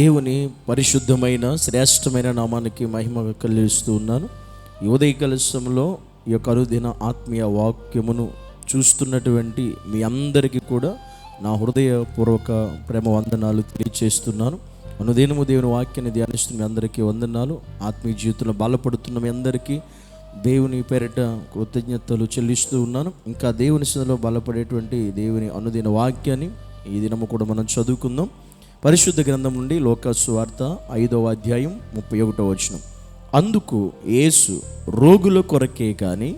దేవుని పరిశుద్ధమైన శ్రేష్టమైన నామానికి మహిమ కలిగిస్తూ ఉన్నాను. ఉదయ కలశంలో ఈ యొక్క అరుదిన ఆత్మీయ వాక్యమును చూస్తున్నటువంటి మీ అందరికీ కూడా నా హృదయపూర్వక ప్రేమ వందనాలు తెలియచేస్తున్నాను. అనుదినము దేవుని వాక్యాన్ని ధ్యానిస్తున్న మీ అందరికీ వందనాలు. ఆత్మీయ జీవితంలో బలపడుతున్న మీ అందరికీ దేవుని పేరిట కృతజ్ఞతలు చెల్లిస్తూ ఉన్నాను. ఇంకా దేవుని సన్నిధిలో బలపడేటువంటి దేవుని అనుదిన వాక్యాన్ని ఈ దినము కూడా మనం చదువుకుందాం. పరిశుద్ధ గ్రంథం నుండి లోకస్వార్త ఐదవ అధ్యాయం ముప్పై ఒకటో వచనం. అందుకు యేసు రోగుల కొరకే కానీ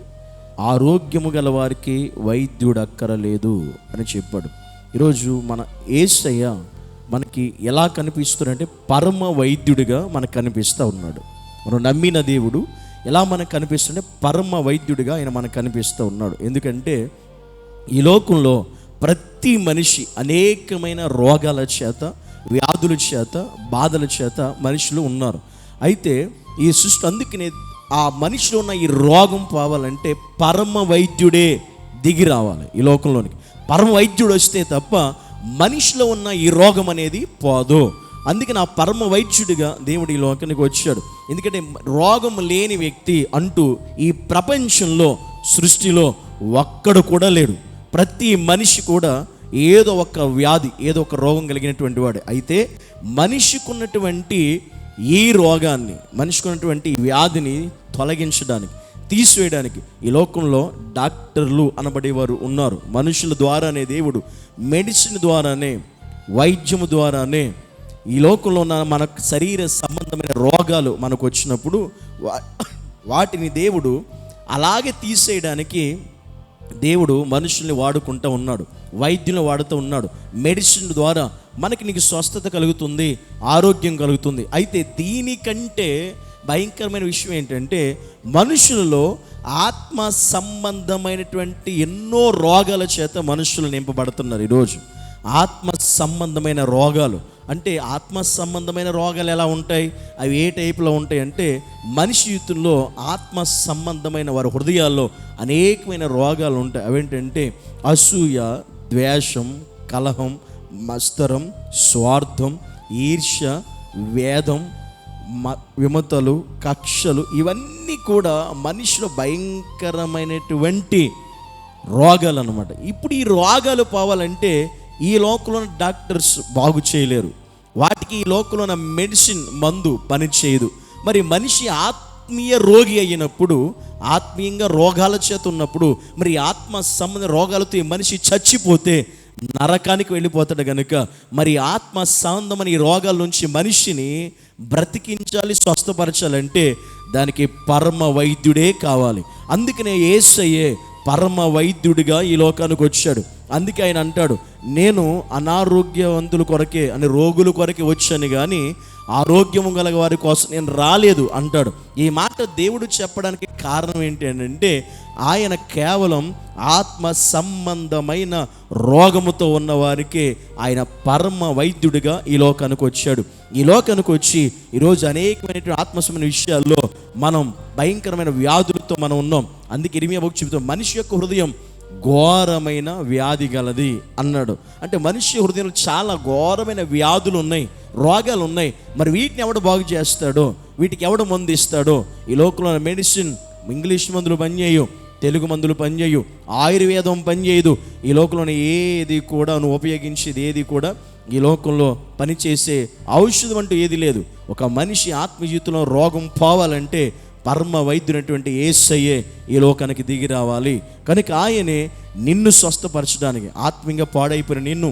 ఆరోగ్యము గల వారికి వైద్యుడు అక్కరలేదు అని చెప్పాడు. ఈరోజు మన ఏసయ్య మనకి ఎలా కనిపిస్తున్నాడంటే పరమ వైద్యుడిగా మనకు కనిపిస్తూ ఉన్నాడు. మనం నమ్మిన దేవుడు ఎలా మనకు కనిపిస్తుంటే పరమ వైద్యుడిగా ఆయన మనకు కనిపిస్తూ ఉన్నాడు. ఎందుకంటే ఈ లోకంలో ప్రతి మనిషి అనేకమైన రోగాల చేత వ్యాధుల చేత బాధల చేత మనుషులు ఉన్నారు. అయితే ఈ సృష్టి అందుకనే ఆ మనిషిలో ఉన్న ఈ రోగం పోవాలంటే పరమ వైద్యుడే దిగి రావాలి ఈ లోకంలోనికి. పరమ వైద్యుడు వస్తే తప్ప మనిషిలో ఉన్న ఈ రోగం అనేది పోదు. అందుకే నా పరమ వైద్యుడిగా దేవుడు ఈ లోకానికి వచ్చాడు. ఎందుకంటే రోగం లేని వ్యక్తి అంటూ ఈ ప్రపంచంలో సృష్టిలో ఒక్కడు కూడా లేడు. ప్రతి మనిషి కూడా ఏదో ఒక వ్యాధి ఏదో ఒక రోగం కలిగినటువంటి వాడు. అయితే మనిషికి ఉన్నటువంటి ఈ రోగాన్ని మనిషికి ఉన్నటువంటి వ్యాధిని తొలగించడానికి తీసివేయడానికి ఈ లోకంలో డాక్టర్లు అనబడేవారు ఉన్నారు. మనుషుల ద్వారానే దేవుడు మెడిసిన్ ద్వారానే వైద్యము ద్వారానే ఈ లోకంలో ఉన్న మన శరీర సంబంధమైన రోగాలు మనకు వచ్చినప్పుడు వాటిని దేవుడు అలాగే తీసేయడానికి దేవుడు మనుషుల్ని వాడుకుంటూ ఉన్నాడు. వైద్యులను వాడుతూ ఉన్నాడు. మెడిసిన్ ద్వారా మనకి నీకు స్వస్థత కలుగుతుంది ఆరోగ్యం కలుగుతుంది. అయితే దీనికంటే భయంకరమైన విషయం ఏంటంటే మనుషులలో ఆత్మ సంబంధమైనటువంటి ఎన్నో రోగాల చేత మనుషులు నింపబడుతున్నారు ఈరోజు. ఆత్మ సంబంధమైన రోగాలు. అంటే ఆత్మ సంబంధమైన రోగాలు ఎలా ఉంటాయి? అవి ఏ టైపులో ఉంటాయి అంటే మనిషి జీవితంలో ఆత్మ సంబంధమైన వారి హృదయాల్లో అనేకమైన రోగాలు ఉంటాయి. అవేంటంటే అసూయ ద్వేషం కలహం మస్తరం స్వార్థం ఈర్ష్య వేదం మ విమతలు కక్షలు ఇవన్నీ కూడా మనిషిలో భయంకరమైనటువంటి రోగాలు అనమాట ఇప్పుడు ఈ రోగాలు పోవాలంటే ఈ లోకంలో ఉన్న డాక్టర్స్ బాగు చేయలేరు. వాటికి ఈ లోకంలో ఉన్న మెడిసిన్ మందు పని చేయదు మరి మనిషి ఆత్మీయ రోగి అయినప్పుడు ఆత్మీయంగా రోగాల చేత ఉన్నప్పుడు మరి ఆత్మ సంబంధ రోగాలతో ఈ మనిషి చచ్చిపోతే నరకానికి వెళ్ళిపోతాడు కనుక మరి ఆత్మ సంబంధమైన ఈ రోగాల నుంచి మనిషిని బ్రతికించాలి స్వస్థపరచాలంటే దానికి పరమ వైద్యుడే కావాలి. అందుకనే ఏసయ్యే పరమ వైద్యుడిగా ఈ లోకానికి వచ్చాడు. అందుకే ఆయన అంటాడు నేను అనారోగ్యవంతుల కొరకే అని రోగుల కొరకే వచ్చాను కానీ ఆరోగ్యము గల వారి కోసం నేను రాలేదు అంటాడు. ఈ మాట దేవుడు చెప్పడానికి కారణం ఏంటి అంటే ఆయన కేవలం ఆత్మ సంబంధమైన రోగముతో ఉన్నవారికి ఆయన పరమ వైద్యుడిగా ఈ లోకానికి వచ్చాడు. ఈ లోకానికి వచ్చి ఈరోజు అనేకమైనటువంటి ఆత్మసమైన విషయాల్లో మనం భయంకరమైన వ్యాధులతో మనం ఉన్నాం. అందుకే ఇరిమియా బుక్ చెబుతాం మనిషి యొక్క హృదయం ఘోరమైన వ్యాధి గలది అన్నాడు. అంటే మనిషి హృదయంలో చాలా ఘోరమైన వ్యాధులు ఉన్నాయి రోగాలు ఉన్నాయి. మరి వీటిని ఎవడు బాగు చేస్తాడో? వీటికి ఎవడు మందు ఇస్తాడో? ఈ లోకంలో మెడిసిన్ ఇంగ్లీష్ మందులు పనిచేయు తెలుగు మందులు పనిచేయు ఆయుర్వేదం పనిచేయదు. ఈ లోకంలోని ఏది కూడా నువ్వు ఉపయోగించేది ఏది కూడా ఈ లోకంలో పనిచేసే ఔషధం అంటూ ఏది లేదు. ఒక మనిషి ఆత్మజీవితంలో రోగం పోవాలంటే పరమ వైద్యునటువంటి ఏసయ్యే ఈ లోకానికి దిగి రావాలి. కనుక ఆయనే నిన్ను స్వస్థపరచడానికి ఆత్మీయంగా పాడైపోయిన నిన్ను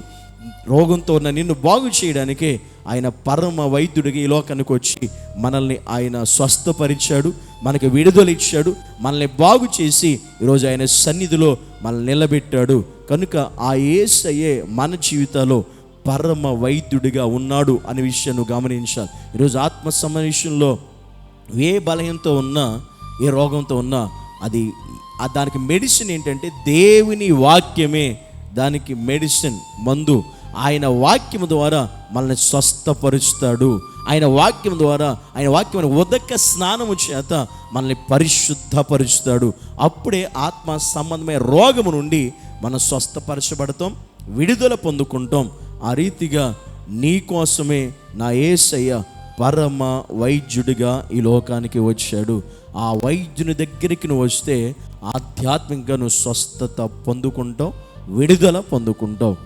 రోగంతో ఉన్న నిన్ను బాగు చేయడానికే ఆయన పరమ వైద్యుడికి ఈ లోకానికి వచ్చి మనల్ని ఆయన స్వస్థపరిచాడు. మనకి విడుదల ఇచ్చాడు. మనల్ని బాగు చేసి ఈరోజు ఆయన సన్నిధిలో మనల్ని నిలబెట్టాడు. కనుక ఆ ఏసయ్యే మన జీవితాల్లో పరమ వైద్యుడిగా ఉన్నాడు అనే విషయం నువ్వు గమనించాలి. ఈరోజు ఆత్మ సమావేశంలో ఏ బలహీనతో ఉన్నా ఏ రోగంతో ఉన్నా అది దానికి మెడిసిన్ ఏంటంటే దేవుని వాక్యమే. దానికి మెడిసిన్ మందు. ఆయన వాక్యం ద్వారా మనల్ని స్వస్థపరుస్తాడు. ఆయన వాక్యం ద్వారా ఆయన వాక్యం ఉదక స్నానము చేత మనల్ని పరిశుద్ధపరుస్తాడు. అప్పుడే ఆత్మ సంబంధమైన రోగము నుండి మనం స్వస్థపరచబడతాం విడుదల పొందుకుంటాం. ఆ రీతిగా నీ కోసమే నా ఏసయ్య పరమ వైద్యుడిగా ఈ లోకానికి వచ్చాడు. ఆ వైద్యుని దగ్గరికి నువ్వు వస్తే ఆధ్యాత్మికంగా నువ్వు స్వస్థత పొందుకుంటావు విడుదల పొందుకుంటావు.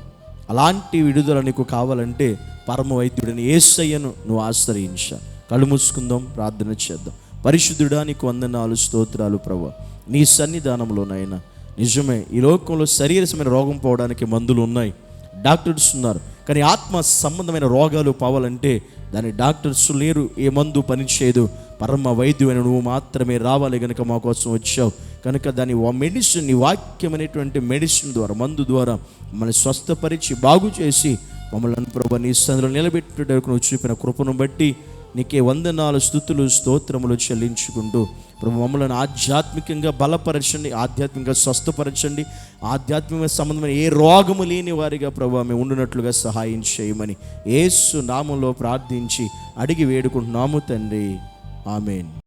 అలాంటి విడుదల నీకు కావాలంటే పరమ వైద్యుడిని ఏసయ్యను నువ్వు ఆశ్రయించా. కళ్ళు మూసుకుందాం ప్రార్థన చేద్దాం. పరిశుద్ధుడా నీకు వందనాలు స్తోత్రాలు ప్రభు. నీ సన్నిధానంలోనైనా నిజమే ఈ లోకంలో శరీరమైన రోగం పోవడానికి మందులు ఉన్నాయి. డాక్టర్స్ ఉన్నారు. కానీ ఆత్మ సంబంధమైన రోగాలు పోవాలంటే దాని డాక్టర్స్ లేరు ఏ మందు పనిచేయదు. పరమ వైద్యువైన నువ్వు మాత్రమే రావాలి కనుక మా కోసం వచ్చావు. కనుక దాని మెడిసిన్ నీ వాక్యం అనేటువంటి మెడిసిన్ ద్వారా మందు ద్వారా మమ్మల్ని స్వస్థపరిచి బాగు చేసి మమ్మల్ని ప్రభు నీ సందులో నిలబెట్టుటకు నువ్వు చూపిన కృపను బట్టి నీకే వందనాలు స్థుతులు స్తోత్రములు చెల్లించుకుంటూ ప్రభు మమ్మల్ని ఆధ్యాత్మికంగా బలపరచండి ఆధ్యాత్మికంగా స్వస్థపరచండి ఆధ్యాత్మిక సంబంధమైన ఏ రోగము లేని వారిగా ప్రభు మేము ఉండునట్లుగా సహాయం చేయమని ఏసు నామంలో ప్రార్థించి అడిగి వేడుకుంటున్నాము తండ్రి. ఆమెన్.